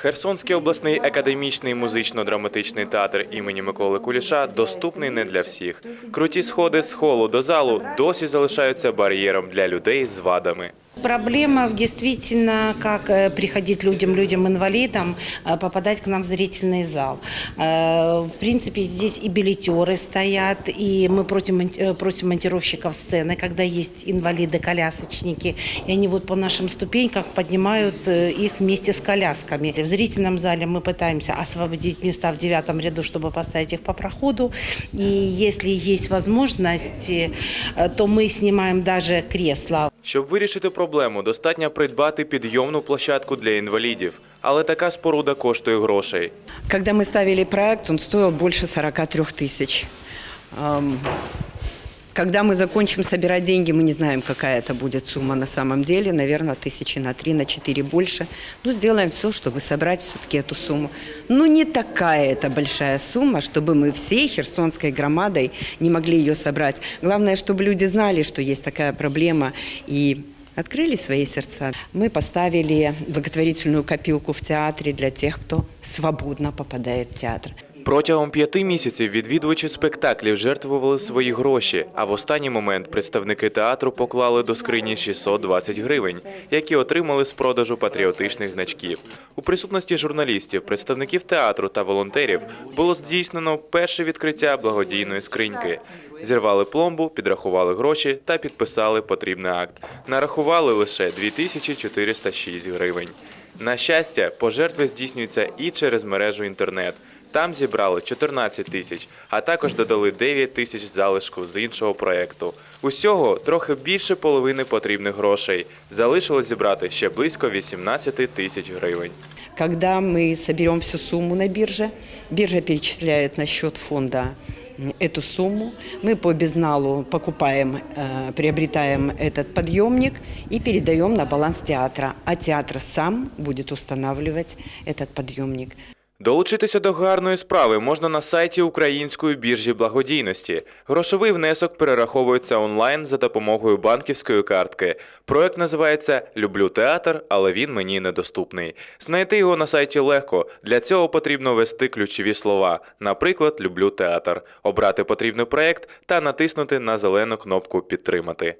Херсонський обласний академічний музично-драматичний театр імені Миколи Куліша доступний не для всіх. Круті сходи з холу до залу досі залишаються бар'єром для людей з вадами. Проблема действительно, как э, приходить людям, людям-инвалидам, э, попадать к нам в зрительный зал. Э, В принципе, здесь и билетеры стоят, и мы просим, просим монтировщиков сцены, когда есть инвалиды-колясочники, и они вот по нашим ступенькам поднимают их вместе с колясками. В зрительном зале мы пытаемся освободить места в девятом ряду, чтобы поставить их по проходу. И если есть возможность, то мы снимаем даже кресла. Щоб вирішити проблему, достатньо придбати підйомну площадку для інвалідів, але така споруда коштує грошей. Когда ми ставили проект, он стоїв більше 43 тысяч. Когда мы закончим собирать деньги, мы не знаем, какая это будет сумма на самом деле. Наверное, тысячи на три, на четыре больше. Но сделаем все, чтобы собрать все-таки эту сумму. Ну, не такая это большая сумма, чтобы мы всей херсонской громадой не могли ее собрать. Главное, чтобы люди знали, что есть такая проблема и открыли свои сердца. Мы поставили благотворительную копилку в театре для тех, кто свободно попадает в театр. Протягом п'яти місяців відвідувачі спектаклів жертвували свої гроші, а в останній момент представники театру поклали до скрині 620 гривень, які отримали з продажу патріотичних значків. У присутності журналістів, представників театру та волонтерів було здійснено перше відкриття благодійної скриньки. Зірвали пломбу, підрахували гроші та підписали потрібний акт. Нарахували лише 2406 гривень. На щастя, пожертви здійснюються і через мережу інтернет. Там зібрали 14 тисяч, а також додали 9 тисяч залишку з іншого проєкту. Усього трохи більше половини потрібних грошей. Залишилось зібрати ще близько 18 тисяч гривень. Когда мы соберем всю сумму на бирже, биржа перечисляет на счет фонда м, эту сумму. Мы по безналу покупаем, э, приобретаем этот подъемник и передаем на баланс театра. А театр сам будет устанавливать этот подъемник. Долучитися до гарної справи можна на сайті Української біржі благодійності. Грошовий внесок перераховується онлайн за допомогою банківської картки. Проект називається Люблю театр, але він мені недоступний. Знайти його на сайті легко. Для цього потрібно ввести ключові слова, наприклад, Люблю театр, обрати потрібний проект та натиснути на зелену кнопку Підтримати.